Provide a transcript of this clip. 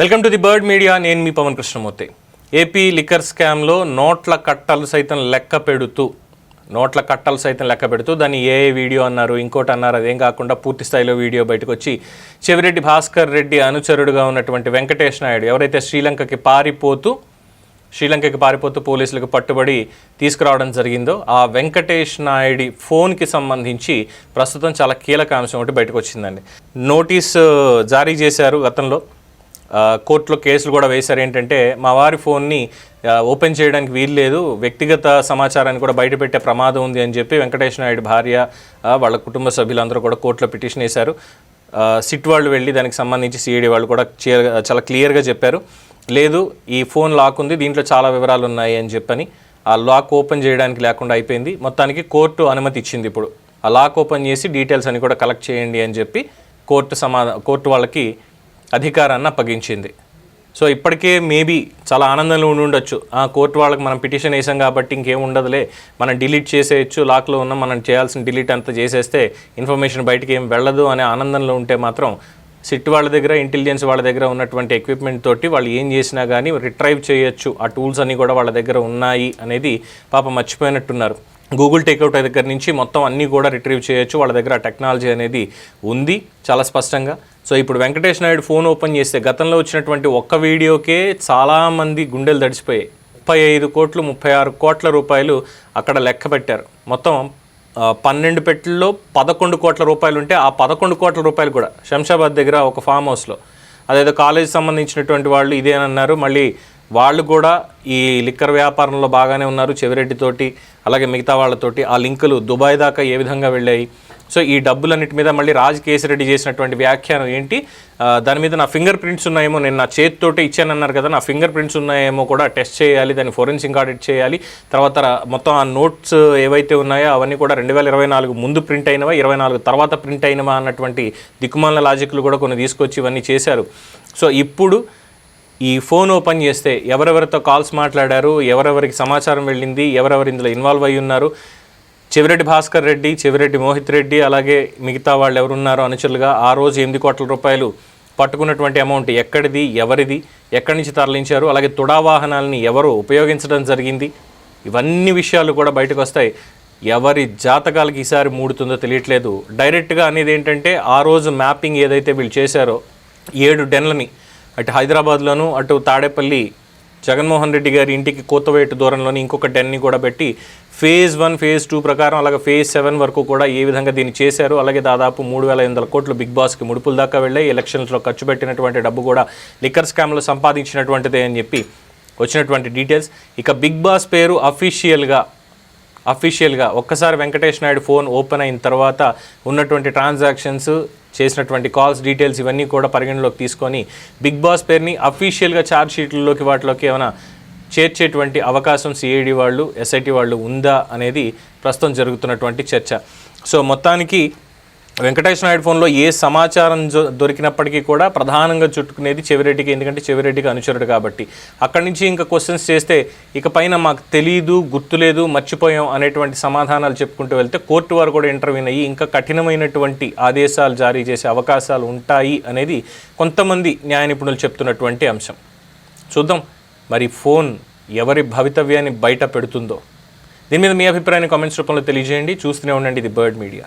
Welcome to the Bird Media. నేను మీ Pavan Krishnamurthy. AP liquor స్కామ్లో నోట్ల కట్టలు సైతం లెక్క పెడుతూ నోట్ల కట్టలు సైతం లెక్క పెడుతూ దాన్ని ఏ వీడియో అన్నారు ఇంకోటి అన్నారు అదేం కాకుండా పూర్తి స్థాయిలో వీడియో బయటకు వచ్చి చెవిరెడ్డి భాస్కర్ రెడ్డి అనుచరుడుగా ఉన్నటువంటి వెంకటేష్ నాయుడు ఎవరైతే శ్రీలంకకి పారిపోతూ శ్రీలంకకి పారిపోతూ పోలీసులకు పట్టుబడి తీసుకురావడం జరిగిందో ఆ వెంకటేష్ నాయుడి ఫోన్కి సంబంధించి ప్రస్తుతం చాలా కీలక అంశం ఒకటి బయటకు వచ్చిందండి నోటీస్ జారీ చేశారు గతంలో. కోర్టులో కేసులు కూడా వేశారు. ఏంటంటే మా వారి ఫోన్ని ఓపెన్ చేయడానికి వీలు లేదు. వ్యక్తిగత సమాచారాన్ని కూడా బయటపెట్టే ప్రమాదం ఉంది అని చెప్పి వెంకటేశ్వర నాయుడు భార్య వాళ్ళ కుటుంబ సభ్యులందరూ కూడా కోర్టులో పిటిషన్ వేశారు. సిట్ వాళ్ళు వెళ్ళి దానికి సంబంధించి సిఐడి వాళ్ళు కూడా చే- చాలా క్లియర్గా చెప్పారు. లేదు ఈ ఫోన్ లాక్ ఉంది దీంట్లో చాలా వివరాలు ఉన్నాయి అని చెప్పని ఆ లాక్ ఓపెన్ చేయడానికి లేకుండా అయిపోయింది. మొత్తానికి కోర్టు అనుమతి ఇచ్చింది ఇప్పుడు. ఆ లాక్ ఓపెన్ చేసి డీటెయిల్స్ అని కూడా కలెక్ట్ చేయండి అని చెప్పి కోర్టు సమా కోర్టు వాళ్ళకి అధికారాన్ని అప్పగించింది. సో ఇప్పటికే మేబీ చాలా ఆనందంలో ఉండి ఉండొచ్చు. ఆ కోర్టు వాళ్ళకి మనం పిటిషన్ వేసాం కాబట్టి ఇంకేం ఉండదులే. మనం డిలీట్ చేసేయచ్చు లాక్లో ఉన్న మనం చేయాల్సిన డిలీట్ అంతా చేసేస్తే ఇన్ఫర్మేషన్ బయటకి ఏం వెళ్ళదు అనే ఆనందంలో ఉంటే మాత్రం సిట్ వాళ్ళ దగ్గర ఇంటెలిజెన్స్ వాళ్ళ దగ్గర ఉన్నటువంటి ఎక్విప్మెంట్ తోటి వాళ్ళు ఏం చేసినా కానీ రిట్రైవ్ చేయొచ్చు. ఆ టూల్స్ అన్నీ కూడా వాళ్ళ దగ్గర ఉన్నాయి అనేది పాప మర్చిపోయినట్టున్నారు. గూగుల్ టేక్అవుట్ దగ్గర నుంచి మొత్తం అన్నీ కూడా రిట్రీవ్ చేయొచ్చు. వాళ్ళ దగ్గర ఆ టెక్నాలజీ అనేది ఉంది చాలా స్పష్టంగా. సో ఇప్పుడు వెంకటేష్ నాయుడు ఫోన్ ఓపెన్ చేస్తే గతంలో వచ్చినటువంటి ఒక్క వీడియోకే చాలామంది గుండెలు తడిచిపోయాయి. ముప్పై ఐదు కోట్లు ముప్పై ఆరు కోట్ల రూపాయలు అక్కడ లెక్క పెట్టారు. మొత్తం పన్నెండు పెట్టెల్లో పదకొండు కోట్ల రూపాయలు ఉంటే ఆ పదకొండు కోట్ల రూపాయలు కూడా శంషాబాద్ దగ్గర ఒక ఫామ్ హౌస్లో. అదేదో కాలేజ్ సంబంధించినటువంటి వాళ్ళు ఇదేనన్నారు మళ్ళీ వాళ్ళు కూడా ఈ లిక్కర్ వ్యాపారంలో బాగానే ఉన్నారు చెవిరెడ్డితోటి అలాగే మిగతా వాళ్ళతోటి. ఆ లింకులు దుబాయ్ దాకా ఏ విధంగా వెళ్ళాయి? సో ఈ డబ్బులన్నిటి మీద మళ్ళీ రాజ్ కేసిరెడ్డి చేసినటువంటి వ్యాఖ్యానం ఏంటి? దాని మీద నా ఫింగర్ ప్రింట్స్ ఉన్నాయేమో నేను నా చేతితోటే ఇచ్చానన్నారు కదా నా ఫింగర్ ప్రింట్స్ ఉన్నాయేమో కూడా టెస్ట్ చేయాలి దాన్ని ఫోరెన్సిక్ ఆడిట్ చేయాలి. తర్వాత మొత్తం ఆ నోట్స్ ఏవైతే ఉన్నాయో అవన్నీ కూడా రెండు వేల ఇరవై నాలుగు ముందు ప్రింట్ అయినవా ఇరవై నాలుగు తర్వాత ప్రింట్ అయినవా అన్నటువంటి దిక్కుమాల లాజిక్లు కూడా కొన్ని తీసుకొచ్చి ఇవన్నీ చేశారు. సో ఇప్పుడు ఈ ఫోన్ ఓపెన్ చేస్తే ఎవరెవరితో కాల్స్ మాట్లాడారు ఎవరెవరికి సమాచారం వెళ్ళింది ఎవరెవరు ఇందులో ఇన్వాల్వ్ అయి ఉన్నారు చెవిరెడ్డి భాస్కర్ రెడ్డి చెవిరెడ్డి మోహిత్ రెడ్డి అలాగే మిగతా వాళ్ళు ఎవరున్నారో అనుచరులుగా ఆ రోజు ఎనిమిది కోట్ల రూపాయలు పట్టుకున్నటువంటి అమౌంట్ ఎక్కడిది ఎవరిది ఎక్కడి నుంచి తరలించారు అలాగే తుడా వాహనాలని ఎవరు ఉపయోగించడం జరిగింది? ఇవన్నీ విషయాలు కూడా బయటకు వస్తాయి. ఎవరి జాతకాలకి ఈసారి మూడుతుందో తెలియట్లేదు. డైరెక్ట్గా అనేది ఏంటంటే ఆ రోజు మ్యాపింగ్ ఏదైతే వీళ్ళు చేశారో ఏడు డెన్లని అటు హైదరాబాద్లోను అటు తాడేపల్లి జగన్మోహన్ రెడ్డి గారి ఇంటికి కోతవేటు దూరంలోని ఇంకొక టెన్ని కూడా పెట్టి ఫేజ్ వన్ ఫేజ్ టూ ప్రకారం అలాగే ఫేజ్ సెవెన్ వరకు కూడా ఏ విధంగా దీన్ని చేశారు? అలాగే దాదాపు మూడు వేల ఎనిమిది వందల కోట్లు బిగ్ బాస్కి ముడుపుల దాకా వెళ్ళాయి. ఎలక్షన్స్లో ఖర్చు పెట్టినటువంటి డబ్బు కూడా లిక్కర్ స్కామ్లో సంపాదించినటువంటిదే అని చెప్పి వచ్చినటువంటి డీటెయిల్స్. ఇక బిగ్ బాస్ పేరు అఫీషియల్గా అఫీషియల్గా ఒక్కసారి వెంకటేష్ నాయుడు ఫోన్ ఓపెన్ అయిన తర్వాత ఉన్నటువంటి ట్రాన్సాక్షన్స్ చేసినటువంటి కాల్స్ డీటెయిల్స్ ఇవన్నీ కూడా పరిగణలోకి తీసుకొని బిగ్ బాస్ పేరుని అఫీషియల్గా ఛార్జ్ షీట్లలోకి వాటిలోకి ఏమైనా చేర్చేటువంటి అవకాశం సిఐడి వాళ్ళు ఎస్ఐటి వాళ్ళు ఉందా అనేది ప్రస్తుతం జరుగుతున్నటువంటి చర్చ. సో మొత్తానికి వెంకటేష్ నాయుడు ఫోన్లో ఏ సమాచారం దొరికినప్పటికీ కూడా ప్రధానంగా చుట్టుకునేది చెవిరెడ్డికి ఎందుకంటే చెవిరెడ్డికి అనుచరుడు కాబట్టి. అక్కడి నుంచి ఇంకా క్వశ్చన్స్ చేస్తే ఇక పైన మాకు తెలియదు గుర్తులేదు మర్చిపోయాం అనేటువంటి సమాధానాలు చెప్పుకుంటూ వెళ్తే కోర్టు వారు కూడా ఇంటర్వ్యూ అయ్యి ఇంకా కఠినమైనటువంటి ఆదేశాలు జారీ చేసే అవకాశాలు ఉంటాయి అనేది కొంతమంది న్యాయ నిపుణులు చెప్తున్నటువంటి అంశం. చూద్దాం మరి ఫోన్ ఎవరి భవితవ్యాన్ని బయట పెడుతుందో? దీని మీద మీ అభిప్రాయాన్ని కామెంట్స్ రూపంలో తెలియజేయండి. చూస్తూనే ఉండండి ఇది బర్డ్ మీడియా.